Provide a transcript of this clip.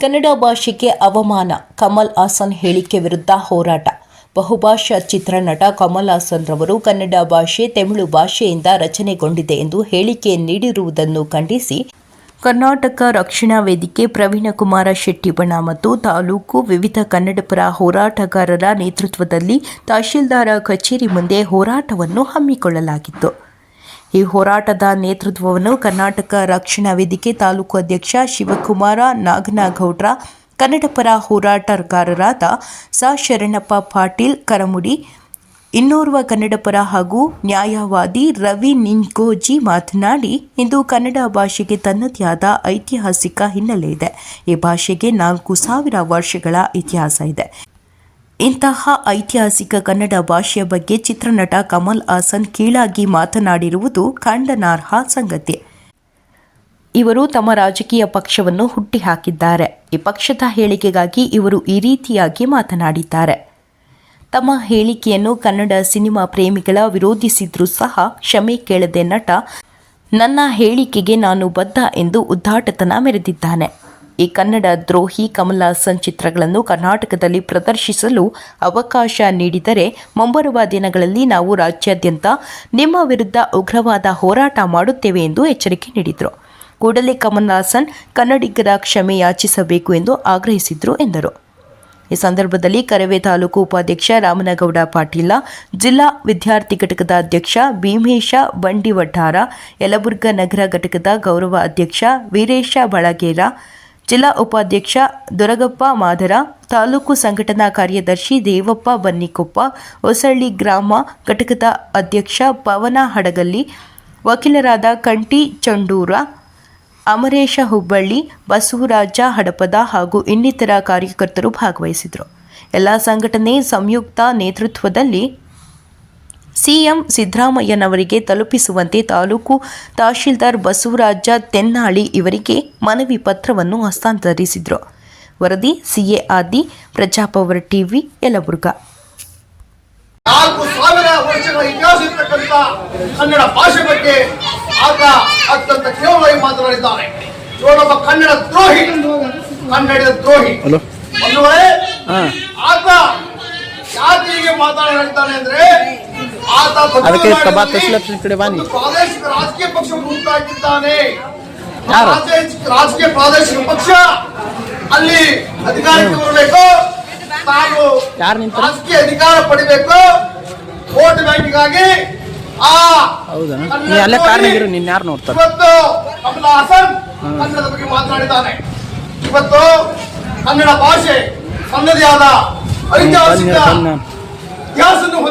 ಕನ್ನಡ ಭಾಷೆಗೆ ಅವಮಾನ. ಕಮಲ್ ಹಾಸನ್ ಹೇಳಿಕೆ ವಿರುದ್ಧ ಹೋರಾಟ. ಬಹುಭಾಷಾ ಚಿತ್ರನಟ ಕಮಲ್ ಹಾಸನ್ ರವರು ಕನ್ನಡ ಭಾಷೆ, ತಮಿಳು ಭಾಷೆಯಿಂದ ರಚನೆಗೊಂಡಿದೆ ಎಂದು ಹೇಳಿಕೆ ನೀಡಿರುವುದನ್ನು ಖಂಡಿಸಿ ಕರ್ನಾಟಕ ರಕ್ಷಣಾ ವೇದಿಕೆ ಪ್ರವೀಣ ಕುಮಾರ ಶೆಟ್ಟಿಬಣ ಮತ್ತು ತಾಲೂಕು ವಿವಿಧ ಕನ್ನಡಪರ ಹೋರಾಟಗಾರರ ನೇತೃತ್ವದಲ್ಲಿ ತಹಶೀಲ್ದಾರ ಕಚೇರಿ ಮುಂದೆ ಹೋರಾಟವನ್ನು ಹಮ್ಮಿಕೊಳ್ಳಲಾಗಿತ್ತು. ಈ ಹೋರಾಟದ ನೇತೃತ್ವವನ್ನು ಕರ್ನಾಟಕ ರಕ್ಷಣಾ ವೇದಿಕೆ ತಾಲೂಕು ಅಧ್ಯಕ್ಷ ಶಿವಕುಮಾರ ನಾಗನಗೌಡ್ರ, ಕನ್ನಡಪರ ಹೋರಾಟಗಾರರಾದ ಸ. ಶರಣಪ್ಪ ಪಾಟೀಲ್, ಕರಮುಡಿ, ಇನ್ನೋರ್ವ ಕನ್ನಡಪರ ಹಾಗೂ ನ್ಯಾಯವಾದಿ ರವಿ ನಿಂಗೋಜಿ ಮಾತನಾಡಿ, ಇಂದು ಕನ್ನಡ ಭಾಷೆಗೆ ತನ್ನದೇ ಆದ ಐತಿಹಾಸಿಕ ಹಿನ್ನೆಲೆ ಇದೆ. ಈ ಭಾಷೆಗೆ ನಾಲ್ಕು ಸಾವಿರ ವರ್ಷಗಳ ಇತಿಹಾಸ ಇದೆ. ಇಂತಹ ಐತಿಹಾಸಿಕ ಕನ್ನಡ ಭಾಷೆಯ ಬಗ್ಗೆ ಚಿತ್ರನಟ ಕಮಲ್ ಹಾಸನ್ ಕೀಳಾಗಿ ಮಾತನಾಡಿರುವುದು ಖಂಡನಾರ್ಹ ಸಂಗತಿ. ಇವರು ತಮ್ಮ ರಾಜಕೀಯ ಪಕ್ಷವನ್ನು ಹುಟ್ಟಿಹಾಕಿದ್ದಾರೆ. ಈ ಪಕ್ಷದ ಹೇಳಿಕೆಗಾಗಿ ಇವರು ಈ ರೀತಿಯಾಗಿ ಮಾತನಾಡಿದ್ದಾರೆ. ತಮ್ಮ ಹೇಳಿಕೆಯನ್ನು ಕನ್ನಡ ಸಿನಿಮಾ ಪ್ರೇಮಿಗಳ ವಿರೋಧಿಸಿದ್ರೂ ಸಹ ಕ್ಷಮೆ ಕೇಳದೆ ನಟ, ನನ್ನ ಹೇಳಿಕೆಗೆ ನಾನು ಬದ್ಧ ಎಂದು ಉದ್ದಾಟತನ ಮೆರೆದಿದ್ದಾನೆ. ಈ ಕನ್ನಡ ದ್ರೋಹಿ ಕಮಲಾಸನ್ ಹಾಸನ್ ಚಿತ್ರಗಳನ್ನು ಕರ್ನಾಟಕದಲ್ಲಿ ಪ್ರದರ್ಶಿಸಲು ಅವಕಾಶ ನೀಡಿದರೆ ಮುಂಬರುವ ದಿನಗಳಲ್ಲಿ ನಾವು ರಾಜ್ಯಾದ್ಯಂತ ನಿಮ್ಮ ವಿರುದ್ಧ ಉಗ್ರವಾದ ಹೋರಾಟ ಮಾಡುತ್ತೇವೆ ಎಂದು ಎಚ್ಚರಿಕೆ ನೀಡಿದರು. ಕೂಡಲೇ ಕಮಲ್ ಹಾಸನ್ ಕನ್ನಡಿಗರ ಕ್ಷಮೆ ಯಾಚಿಸಬೇಕು ಎಂದು ಆಗ್ರಹಿಸಿದರು ಎಂದರು. ಈ ಸಂದರ್ಭದಲ್ಲಿ ಕರವೇ ತಾಲೂಕು ಉಪಾಧ್ಯಕ್ಷ ರಾಮನಗೌಡ ಪಾಟೀಲ, ಜಿಲ್ಲಾ ವಿದ್ಯಾರ್ಥಿ ಘಟಕದ ಅಧ್ಯಕ್ಷ ಭೀಮೇಶ ಬಂಡಿವಡ್ಡಾರ ಯಲಬುರ್ಗ ನಗರ ಘಟಕದ ಗೌರವ ಅಧ್ಯಕ್ಷ ವೀರೇಶ ಬಳಗೇರ ಜಿಲ್ಲಾ ಉಪಾಧ್ಯಕ್ಷ ದೊರಗಪ್ಪ ಮಾದರ ತಾಲೂಕು ಸಂಘಟನಾ ಕಾರ್ಯದರ್ಶಿ ದೇವಪ್ಪ ಬನ್ನಿಕೊಪ್ಪ, ಹೊಸಳ್ಳಿ ಗ್ರಾಮ ಘಟಕದ ಅಧ್ಯಕ್ಷ ಪವನ ಹಡಗಲ್ಲಿ, ವಕೀಲರಾದ ಕಂಟಿ ಚಂಡೂರ, ಅಮರೇಶ ಹುಬ್ಬಳ್ಳಿ, ಬಸವರಾಜ ಹಡಪದ ಹಾಗೂ ಇನ್ನಿತರ ಕಾರ್ಯಕರ್ತರು ಭಾಗವಹಿಸಿದರು ಎಲ್ಲ ಸಂಘಟನೆ ಸಂಯುಕ್ತ ನೇತೃತ್ವದಲ್ಲಿ ಸಿಎಂ ಸಿದ್ದರಾಮಯ್ಯನವರಿಗೆ ತಲುಪಿಸುವಂತೆ ತಾಲೂಕು ತಹಶೀಲ್ದಾರ್ ಬಸವರಾಜ ತೆನ್ನಾಳಿ ಇವರಿಗೆ ಮನವಿ ಪತ್ರವನ್ನು ಹಸ್ತಾಂತರಿಸಿದರು. ವರದಿ ಸಿಎ ಆದಿ ಪ್ರಜಾಪವರ್ ಟಿವಿ ಯಲಬುರ್ಗ. ನಾಲ್ಕು ಸಾವಿರ ವರ್ಷಗಳ ಇತಿಹಾಸ ಇರ್ತಕ್ಕಂಥ ಕನ್ನಡ ಭಾಷೆ ಬಗ್ಗೆ ಆತ ಅತ್ಯಂತ ಕೇವಲವಾಗಿ ಮಾತನಾಡಿದ್ದಾನೆ ಇವನೊಬ್ಬ ಕನ್ನಡ ದ್ರೋಹಿ. ಕನ್ನಡದ ದ್ರೋಹಿ. ಒಂದು ವೇಳೆ ಆತ ಜಾತಿಗೆ ಮಾತನಾಡಿದ್ದಾನೆ ಅಂದ್ರೆ ಅದಕ್ಕೆ ತಮಿಳುನಾಡಿನಲ್ಲಿ ಕಬಾ ತಹಶೀಲ್ದಾರ್ ಕಡೆ ಬನ್ನಿ. ಪ್ರಾದೇಶಿಕ ರಾಜಕೀಯ ಪಕ್ಷ ಯಾರು? ರಾಜಕೀಯ- ಪ್ರಾದೇಶಿಕ ಪಕ್ಷ. ಅಲ್ಲಿ ಅಧಿಕಾರಕ್ಕೆ ಬರಬೇಕು. ತಾನು ಯಾರು ನಿಂತ ರಾಜಕೀಯ ಅಧಿಕಾರ ಪಡಿಬೇಕು. ವೋಟ್ ಬ್ಯಾಂಕಿಗಾಗಿ ಆ ಹೌದಾ? ನೀ ಅಲ್ಲೇ ಕಾರಣ ನಿನ್ನ ಯಾರು ನೋಡ್ತಾರೆ? ಇವತ್ತು ಕಮಲ ಹಾಸನ್ ಕನ್ನಡದ ಬಗ್ಗೆ ಮಾತನಾಡಿದ್ದಾನೆ. ಇವತ್ತು ಕನ್ನಡ ಭಾಷೆ ತನ್ನದೇ ಆದ ಐತಿಹಾಸಿಕ. ಇತಿಹಾಸವನ್ನು